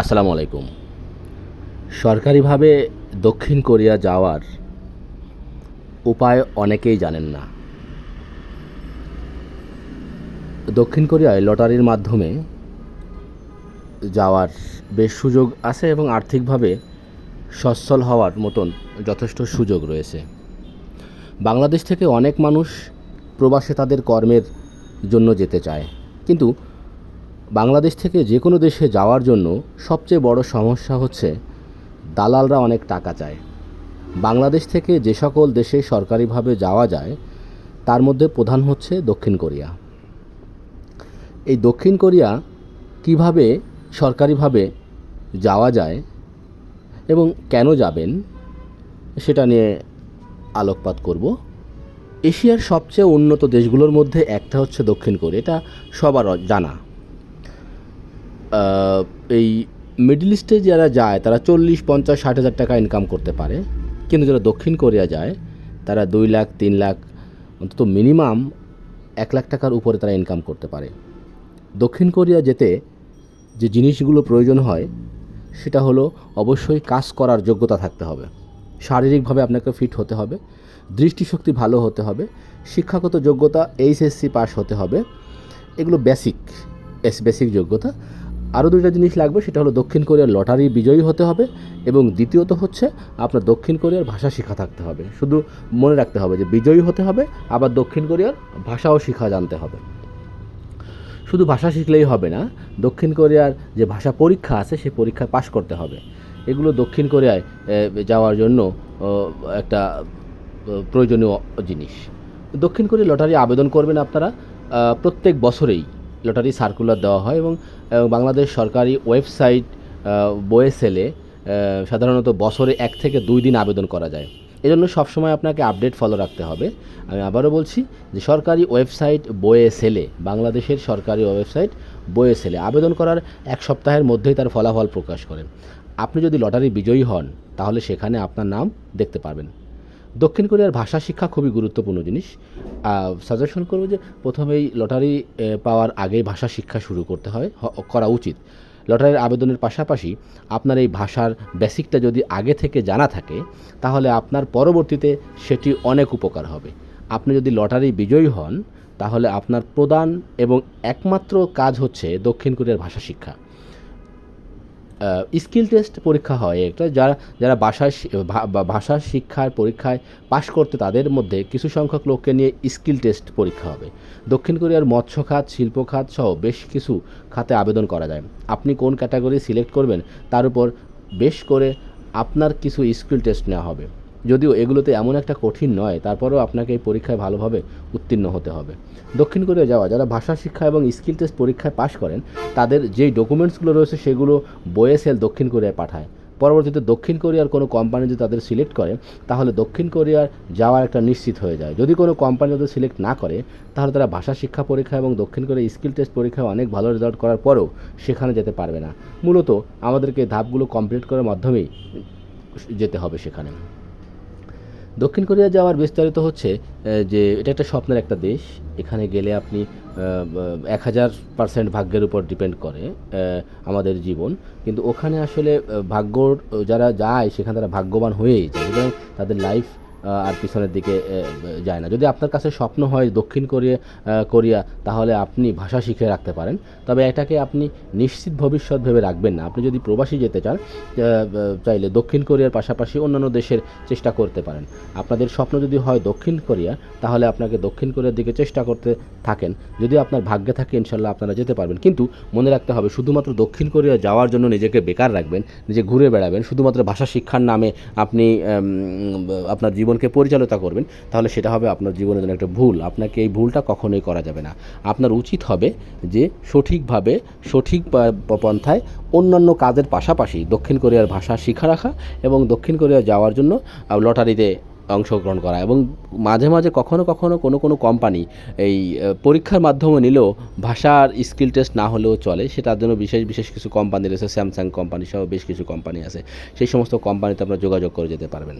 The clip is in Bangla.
আসসালামু আলাইকুম। সরকারিভাবে দক্ষিণ কোরিয়া যাওয়ার উপায় অনেকেই জানেন না। দক্ষিণ কোরিয়ায় লটারির মাধ্যমে যাওয়ার বেশ সুযোগ আছে এবং আর্থিকভাবে সচ্ছল হওয়ার মতন যথেষ্ট সুযোগ রয়েছে। বাংলাদেশ থেকে অনেক মানুষ প্রবাসে তাদের কর্মের জন্য যেতে চায়। কিন্তু বাংলাদেশ থেকে যে কোনো দেশে যাওয়ার জন্য সবচেয়ে বড় সমস্যা হচ্ছে দালালরা অনেক টাকা চায়। বাংলাদেশ থেকে যে সকল দেশে সরকারিভাবে যাওয়া যায়, তার মধ্যে প্রধান হচ্ছে দক্ষিণ কোরিয়া। এই দক্ষিণ কোরিয়া কীভাবে সরকারিভাবে যাওয়া যায় এবং কেন যাবেন, সেটা নিয়ে আলোকপাত করব। এশিয়ার সবচেয়ে উন্নত দেশগুলোর মধ্যে একটা হচ্ছে দক্ষিণ কোরিয়া, এটা সবার জানা। এই মিডল ইস্টে যারা যায়, তারা চল্লিশ, পঞ্চাশ, ষাট হাজার টাকা ইনকাম করতে পারে। কিন্তু যারা দক্ষিণ কোরিয়া যায়, তারা দুই লাখ, তিন লাখ, অন্তত মিনিমাম এক লাখ টাকার উপরে তারা ইনকাম করতে পারে। দক্ষিণ কোরিয়া যেতে যে জিনিসগুলো প্রয়োজন হয়, সেটা হলো অবশ্যই কাজ করার যোগ্যতা থাকতে হবে। শারীরিকভাবে আপনাকে ফিট হতে হবে, দৃষ্টিশক্তি ভালো হতে হবে, শিক্ষাগত যোগ্যতা এইচএসসি পাস হতে হবে। এগুলো বেসিক এস বেসিক যোগ্যতা। আরও দুইটা জিনিস লাগবে, সেটা হলো দক্ষিণ কোরিয়ার লটারি বিজয়ী হতে হবে এবং দ্বিতীয়ত হচ্ছে আপনার দক্ষিণ কোরিয়ার ভাষা শেখা থাকতে হবে। শুধু মনে রাখতে হবে যে বিজয়ী হতে হবে, আবার দক্ষিণ কোরিয়ার ভাষাও শেখা জানতে হবে। শুধু ভাষা শিখলেই হবে না, দক্ষিণ কোরিয়ার যে ভাষা পরীক্ষা আছে, সেই পরীক্ষায় পাশ করতে হবে। এগুলো দক্ষিণ কোরিয়ায় যাওয়ার জন্য একটা প্রয়োজনীয় জিনিস। দক্ষিণ কোরিয়া লটারি আবেদন করবেন আপনারা প্রত্যেক বছরেই। লটারি সার্কুলার দেওয়া হয় এবং বাংলাদেশ সরকারি ওয়েবসাইট বয়ে সেলে সাধারণত বছরে এক থেকে দুই দিন আবেদন করা যায়। এজন্য সবসময় আপনাকে আপডেট ফলো রাখতে হবে। আমি আবারও বলছি যে সরকারি ওয়েবসাইট বয়ে সেলে বাংলাদেশের সরকারি ওয়েবসাইট বয়ে সেলে আবেদন করার এক সপ্তাহের মধ্যেই তার ফলাফল প্রকাশ করেন আপনি যদি লটারি বিজয়ী হন, তাহলে সেখানে আপনার নাম দেখতে পারবেন। দক্ষিণ কোরিয়ার ভাষা শিক্ষা খুবই গুরুত্বপূর্ণ জিনিস। সাজেশন করব যে প্রথমেই লটারি পাওয়ার আগেই ভাষা শিক্ষা শুরু করতে হয় করা উচিত। লটারির আবেদনের পাশাপাশি আপনার এই ভাষার বেসিকটা যদি আগে থেকে জানা থাকে, তাহলে আপনার পরবর্তীতে সেটি অনেক উপকার হবে। আপনি যদি লটারি বিজয়ী হন, তাহলে আপনার প্রধান এবং একমাত্র কাজ হচ্ছে দক্ষিণ কোরিয়ার ভাষা শিক্ষা। স্কিল টেস্ট পরীক্ষা হয়। একটা যারা যারা ভাষা ভাষা শিক্ষার পরীক্ষায় পাশ করতে তাদের মধ্যে কিছু সংখ্যক লোককে নিয়ে স্কিল টেস্ট পরীক্ষা হবে। দক্ষিণ কোরিয়ার মৎস্য খাত, শিল্প খাত সহ বেশ কিছু খাতে আবেদন করা যায়। আপনি কোন ক্যাটাগরি সিলেক্ট করবেন, তার উপর বেশ করে আপনার কিছু স্কিল টেস্ট নেওয়া হবে। যদিও এগুলোতে এমন একটা কঠিন নয়, তারপরেও আপনাকে এই পরীক্ষায় ভালোভাবে উত্তীর্ণ হতে হবে। দক্ষিণ কোরিয়া যাওয়া, যারা ভাষা শিক্ষা এবং স্কিল টেস্ট পরীক্ষায় পাশ করেন, তাদের যেই ডকুমেন্টসগুলো রয়েছে সেগুলো বয়েসেল দক্ষিণ কোরিয়ায় পাঠায়। পরবর্তীতে দক্ষিণ কোরিয়ার কোনো কোম্পানি যদি তাদের সিলেক্ট করে, তাহলে দক্ষিণ কোরিয়ার যাওয়ার একটা নিশ্চিত হয়ে যায়। যদি কোনো কোম্পানি তাদের সিলেক্ট না করে, তাহলে তারা ভাষা শিক্ষা পরীক্ষা এবং দক্ষিণ কোরিয়া স্কিল টেস্ট পরীক্ষায় অনেক ভালো রেজাল্ট করার পরেও সেখানে যেতে পারবে না। মূলত আমাদেরকে ধাপগুলো কমপ্লিট করার মাধ্যমেই যেতে হবে সেখানে। দক্ষিণ কোরিয়া যাওয়ার বিস্তারিত হচ্ছে যে এটা একটা স্বপ্নের একটা দেশ, এখানে গেলে আপনি এক হাজার পার্সেন্ট ভাগ্যের উপর ডিপেন্ড করে আমাদের জীবন। কিন্তু ওখানে আসলে ভাগ্য ভাগ্যর, যারা যায়, সেখানে তারা ভাগ্যবান হয়েই যায়। এবং তাদের লাইফ আর পিছনের দিকে যায় না। যদি আপনার কাছে স্বপ্ন হয় দক্ষিণ কোরিয়া কোরিয়া, তাহলে আপনি ভাষা শিখে রাখতে পারেন। তবে এটাকে আপনি নিশ্চিত ভবিষ্যৎ ভেবে রাখবেন না। আপনি যদি প্রবাসী যেতে চান চাইলে দক্ষিণ কোরিয়ার পাশাপাশি অন্যান্য দেশের চেষ্টা করতে পারেন। আপনাদের স্বপ্ন যদি হয় দক্ষিণ কোরিয়া, তাহলে আপনাকে দক্ষিণ কোরিয়ার দিকে চেষ্টা করতে থাকেন। যদি আপনার ভাগ্যে থাকে, ইনশাল্লাহ আপনারা যেতে পারবেন। কিন্তু মনে রাখতে হবে, শুধুমাত্র দক্ষিণ কোরিয়া যাওয়ার জন্য নিজেকে বেকার রাখবেন, নিজে ঘুরে বেড়াবেন। শুধুমাত্র ভাষা শিক্ষার নামে আপনি আপনার জীবনকে পরিচালনা করবেন, তাহলে সেটা হবে আপনার জীবনের জন্য একটা ভুল। আপনাকে এই ভুলটা কখনোই করা যাবে না। আপনার উচিত হবে যে সঠিকভাবে, সঠিক পন্থায় অন্যান্য কাজের পাশাপাশি দক্ষিণ কোরিয়ার ভাষা শিখা রাখা এবং দক্ষিণ কোরিয়া যাওয়ার জন্য লটারিতে অংশগ্রহণ করা এবং মাঝে মাঝে কখনো কখনো কোনো কোনো কোম্পানি এই পরীক্ষার মাধ্যমে নিলেও ভাষার স্কিল টেস্ট না হলেও চলে। সেটার জন্য বিশেষ বিশেষ কিছু কোম্পানি রয়েছে স্যামসাং কোম্পানি সহ বেশ কিছু কোম্পানি আছে। সেই সমস্ত কোম্পানিতে আপনারা যোগাযোগ করে যেতে পারবেন।